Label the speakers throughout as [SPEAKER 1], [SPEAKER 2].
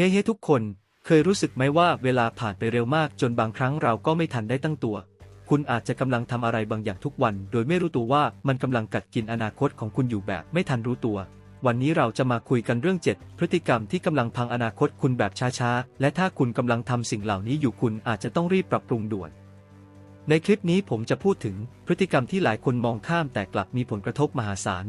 [SPEAKER 1] ฮ้เฮ้ทุกคน เคยรู้สึกไหมว่าเวลาผ่านไปเร็วมากจนบางครั้งเราก็ไม่ทันได้ตั้งตัว คุณอาจจะกำลังทำอะไรบางอย่างทุกวัน โดยไม่รู้ตัวว่ามันกำลังกัดกินอนาคตของคุณอยู่แบบไม่ทันรู้ตัว วันนี้เราจะมาคุยกันเรื่อง 7 พฤติกรรมที่กำลังพังอนาคตคุณแบบช้าๆ และถ้าคุณกำลังทำสิ่งเหล่านี้อยู่คุณอาจจะต้องรีบปรับปรุงด่วน ในคลิปนี้ผมจะพูดถึงพฤติกรรมที่หลายคนมองข้ามแต่กลับมีผลกระทบมหาศาล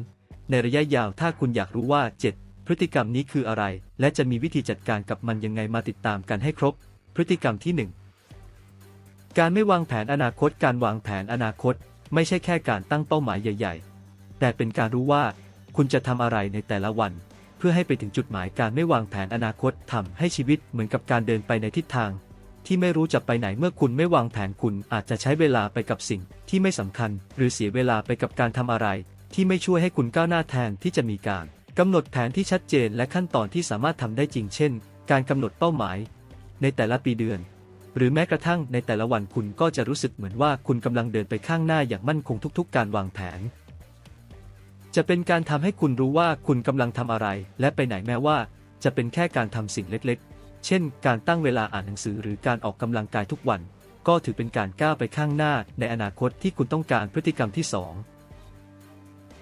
[SPEAKER 1] ในระยะยาวถ้าคุณอยากรู้ว่า 7 พฤติกรรมนี้คืออะไร และจะมีวิธีจัดการกับมันยังไงมาติดตามกันให้ครบ พฤติกรรมที่ 1 การไม่วางแผนอนาคต การวางแผนอนาคต ไม่ใช่แค่การตั้งเป้าหมายใหญ่ ๆ แต่เป็นการรู้ว่า คุณจะทำอะไรในแต่ละวัน เพื่อให้ไปถึงจุดหมายการไม่วางแผนอนาคตทำให้ชีวิตเหมือนกับการเดินไปในทิศทาง ที่ไม่รู้จะไปไหนเมื่อคุณไม่วางแผนคุณอาจจะใช้เวลาไปกับสิ่ง ที่ไม่สำคัญ หรือเสียเวลาไปกับการทำอะไร ที่ไม่ช่วยให้คุณก้าวหน้าแทนที่จะมีการ กำหนดแผนที่ชัดเจนและขั้นตอนที่สามารถทำได้จริงเช่น การกำหนดเป้าหมาย ในแต่ละปีเดือน หรือแม้กระทั่งในแต่ละวันคุณก็จะรู้สึกเหมือนว่าคุณกำลังเดินไปข้างหน้าอย่างมั่นคงทุก ๆ การวางแผน จะเป็นการทำให้คุณรู้ว่าคุณกำลังทำอะไร และไปไหนแม้ว่า จะเป็นแค่การทำสิ่งเล็กๆ เช่น การตั้งเวลาอ่านหนังสือหรือการออกกำลังกายทุกวัน ก็ถือเป็นการก้าวไปข้างหน้าในอนาคตที่คุณต้องการพฤติกรรมที่ 2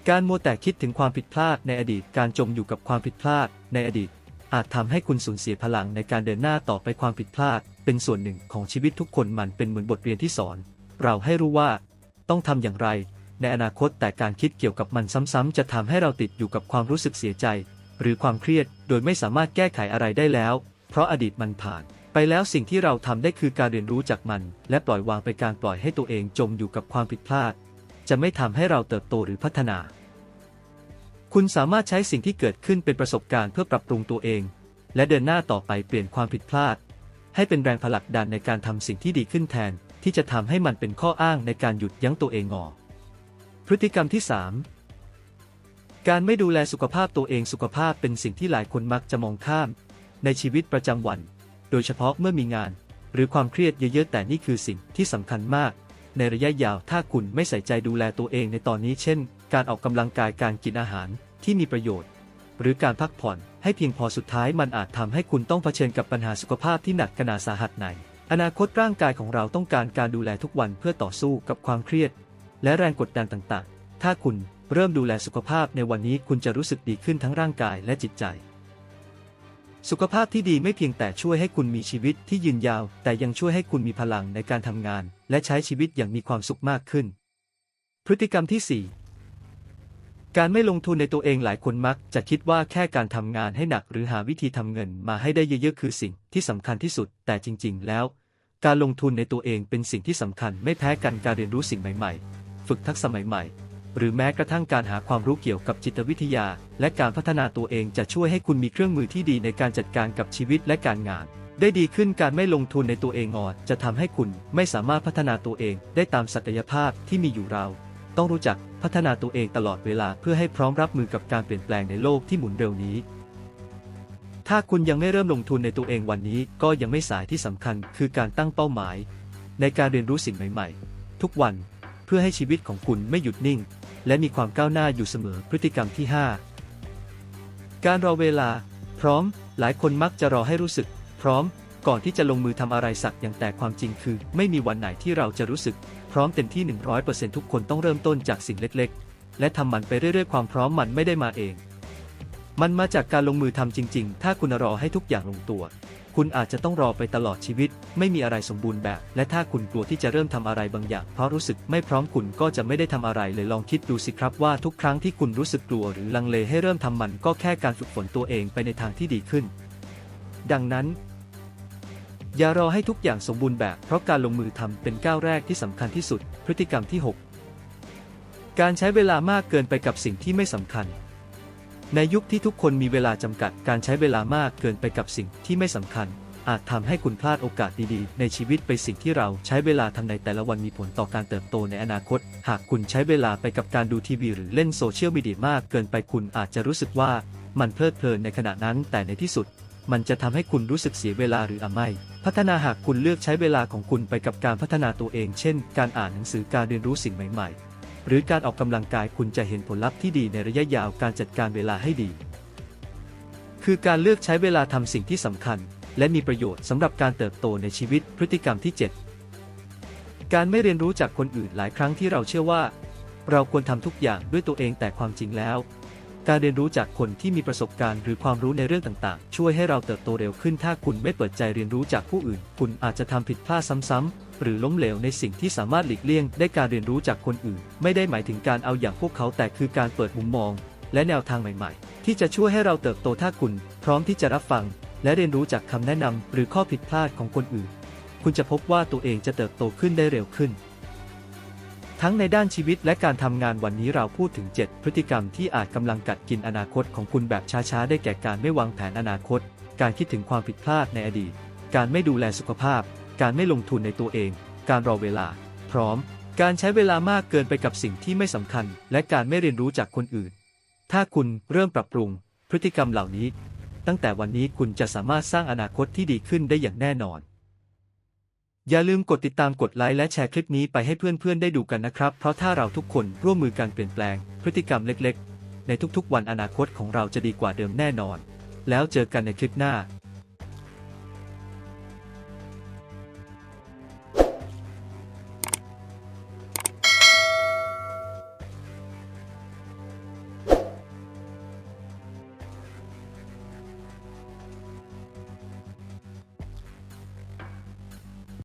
[SPEAKER 1] การมัวแต่คิดถึงความผิดพลาดในอดีตการจมอยู่กับความผิดพลาดในอดีต อาจทำให้คุณสูญเสียพลังในการเดินหน้าต่อไปความผิดพลาด เป็นส่วนหนึ่งของชีวิตทุกคนมันเป็นเหมือนบทเรียนที่สอน เราให้รู้ว่า ต้องทำอย่างไร ในอนาคตแต่การคิดเกี่ยวกับมันซ้ำๆจะทำให้เราติดอยู่กับความรู้สึกเสียใจ หรือความเครียดโดยไม่สามารถแก้ไขอะไรได้แล้ว เพราะอดีตมันผ่าน ไปแล้วสิ่งที่เราทำได้คือการเรียนรู้จากมัน และปล่อยวางไปการปล่อยให้ตัวเองจมอยู่กับความผิดพลาด จะไม่ทำให้เราเติบโตหรือพัฒนา คุณสามารถใช้สิ่งที่เกิดขึ้นเป็นประสบการณ์เพื่อปรับปรุงตัวเอง และเดินหน้าต่อไปเปลี่ยนความผิดพลาด ให้เป็นแรงผลักดันในการทำสิ่งที่ดีขึ้นแทน ที่จะทำให้มันเป็นข้ออ้างในการหยุดยั้งตัวเองงอ พฤติกรรมที่ 3 การไม่ดูแลสุขภาพตัวเองสุขภาพเป็นสิ่งที่หลายคนมักจะมองข้าม ในชีวิตประจำวัน โดยเฉพาะเมื่อมีงาน หรือความเครียดเยอะๆแต่นี่คือสิ่งที่สำคัญมาก ในระยะยาวถ้าคุณไม่ใส่ใจดูแลตัวเองในตอนนี้เช่น การออกกำลังกายการกินอาหารที่มีประโยชน์ หรือการพักผ่อนให้เพียงพอสุดท้ายมันอาจทำให้คุณต้องเผชิญกับปัญหาสุขภาพที่หนักขนาดสาหัสในอนาคตร่างกายของเราต้องการการดูแลทุกวันเพื่อต่อสู้กับความเครียด และแรงกดดันต่างๆ ถ้าคุณเริ่มดูแลสุขภาพในวันนี้คุณจะรู้สึกดีขึ้นทั้งร่างกายและจิตใจ สุขภาพที่ดีไม่เพียงแต่ช่วยให้คุณมีชีวิตที่ยืนยาว แต่ยังช่วยให้คุณมีพลังในการทำงาน และใช้ชีวิตอย่างมีความสุขมากขึ้น พฤติกรรมที่ 4 การไม่ลงทุนในตัวเองหลายคนมัก จะคิดว่าแค่การทำงานให้หนักหรือหาวิธีทำเงินมาให้ได้เยอะๆคือสิ่งที่สำคัญที่สุด แต่จริง ๆ แล้ว การลงทุนในตัวเองเป็นสิ่งที่สำคัญไม่แพ้กันการเรียนรู้สิ่งใหม่ ๆ ฝึกทักษะใหม่ๆ หรือแม้กระทั่งการหาความรู้เกี่ยวกับจิตวิทยา และการพัฒนาตัวเองจะช่วยให้คุณมีเครื่องมือที่ดีในการจัดการกับชีวิตและการงาน ได้ดีขึ้นการไม่ลงทุนในตัวเองงอนจะทำให้คุณไม่สามารถพัฒนาตัวเองได้ตามศักยภาพที่มีอยู่เรา ต้องรู้จักพัฒนาตัวเองตลอดเวลาเพื่อให้พร้อมรับมือกับการเปลี่ยนแปลงในโลกที่หมุนเร็วนี้ ถ้าคุณยังไม่เริ่มลงทุนในตัวเองวันนี้ก็ยังไม่สายที่สำคัญ คือการตั้งเป้าหมาย ในการเรียนรู้สิ่งใหม่ ๆ ทุกวัน เพื่อให้ชีวิตของคุณไม่หยุดนิ่ง และมีความก้าวหน้าอยู่เสมอพฤติกรรมที่ 5 การรอเวลา พร้อม หลายคนมักจะรอให้รู้สึก พร้อม ก่อนที่จะลงมือทำอะไรสักอย่างแต่ความจริงคือ ไม่มีวันไหนที่เราจะรู้สึก พร้อมเต็มที่ 100%ทุกคนต้องเริ่มต้นจากสิ่งเล็กๆ และทำมันไปเรื่อยๆ ความพร้อมมันไม่ได้มาเอง มันมาจากการลงมือทำจริง ๆ ถ้าคุณรอให้ทุกอย่างลงตัว คุณอาจจะต้องรอไปตลอดชีวิต ไม่มีอะไรสมบูรณ์แบบ และถ้าคุณกลัวที่จะเริ่มทำอะไรบางอย่าง เพราะรู้สึกไม่พร้อมคุณก็จะไม่ได้ทำอะไรเลยลองคิดดูสิครับว่าทุกครั้งที่คุณรู้สึกกลัวหรือลังเลให้เริ่มทำมันก็แค่การฝึกฝนตัวเองไปในทางที่ดีขึ้น ดังนั้น อย่ารอให้ทุกอย่างสมบูรณ์แบบ เพราะการลงมือทำเป็นก้าวแรกที่สำคัญที่สุด พฤติกรรมที่ 6 การใช้เวลามากเกินไปกับสิ่งที่ไม่สำคัญ ในยุคที่ทุกคนมีเวลาจำกัดการใช้เวลามากเกินไปกับสิ่งที่ไม่สำคัญ อาจทำให้คุณพลาดโอกาสดีๆ ในชีวิตไปสิ่งที่เราใช้เวลาทำในแต่ละวันมีผลต่อการเติบโตในอนาคต หากคุณใช้เวลาไปกับการดูทีวีหรือเล่นโซเชียลมีเดียมากเกินไปคุณอาจจะรู้สึกว่ามันเพลิดเพลินในขณะนั้นแต่ในที่สุด มันจะทำให้คุณรู้สึกเสียเวลาหรืออไม่ พัฒนาหากคุณเลือกใช้เวลาของคุณไปกับการพัฒนาตัวเอง เช่น การอ่านหนังสือการเรียนรู้สิ่งใหม่ๆ หรือการออกกำลังกายคุณจะเห็นผลลัพธ์ที่ดีในระยะยาวการจัดการเวลาให้ดี คือการเลือกใช้เวลาทำสิ่งที่สำคัญ และมีประโยชน์สำหรับการเติบโตในชีวิตพฤติกรรมที่ 7 การไม่เรียนรู้จากคนอื่นหลายครั้งที่เราเชื่อว่า เราควรทำทุกอย่างด้วยตัวเองแต่ความจริงแล้ว การเรียนรู้จากคนที่มีประสบการณ์หรือความรู้ในเรื่องต่างๆ ช่วยให้เราเติบโตเร็วขึ้นถ้าคุณไม่เปิดใจเรียนรู้จากผู้อื่น คุณอาจจะทำผิดพลาดซ้ำๆ หรือล้มเหลวในสิ่งที่สามารถหลีกเลี่ยงได้การเรียนรู้จากคนอื่น ไม่ได้หมายถึงการเอาอย่างพวกเขาแต่คือการเปิดมุมมอง และแนวทางใหม่ๆ ที่จะช่วยให้เราเติบโตถ้าคุณ พร้อมที่จะรับฟัง และเรียนรู้จากคำแนะนำหรือข้อผิดพลาดของคนอื่น คุณจะพบว่าตัวเองจะเติบโตขึ้นได้เร็วขึ้น ทั้งในด้านชีวิตและการทำงานวันนี้เราพูดถึง 7 พฤติกรรมที่อาจกำลังกัดกินอนาคตของคุณแบบช้าๆ ได้แก่การไม่วางแผนอนาคต การคิดถึงความผิดพลาดในอดีต การไม่ดูแลสุขภาพ การไม่ลงทุนในตัวเอง การรอเวลา พร้อม การใช้เวลามากเกินไปกับสิ่งที่ไม่สำคัญ และการไม่เรียนรู้จากคนอื่น ถ้าคุณเริ่มปรับปรุง พฤติกรรมเหล่านี้ ตั้งแต่วันนี้คุณจะสามารถสร้างอนาคตที่ดีขึ้นได้อย่างแน่นอน อย่าลืมกดติดตามกดไลค์และแชร์คลิปนี้ไปให้เพื่อนๆได้ดูกันนะครับ เพราะถ้าเราทุกคนร่วมมือกันเปลี่ยนแปลง พฤติกรรมเล็ก ๆ ในทุกๆ วันอนาคตของเราจะดีกว่าเดิมแน่นอน แล้วเจอกันในคลิปหน้า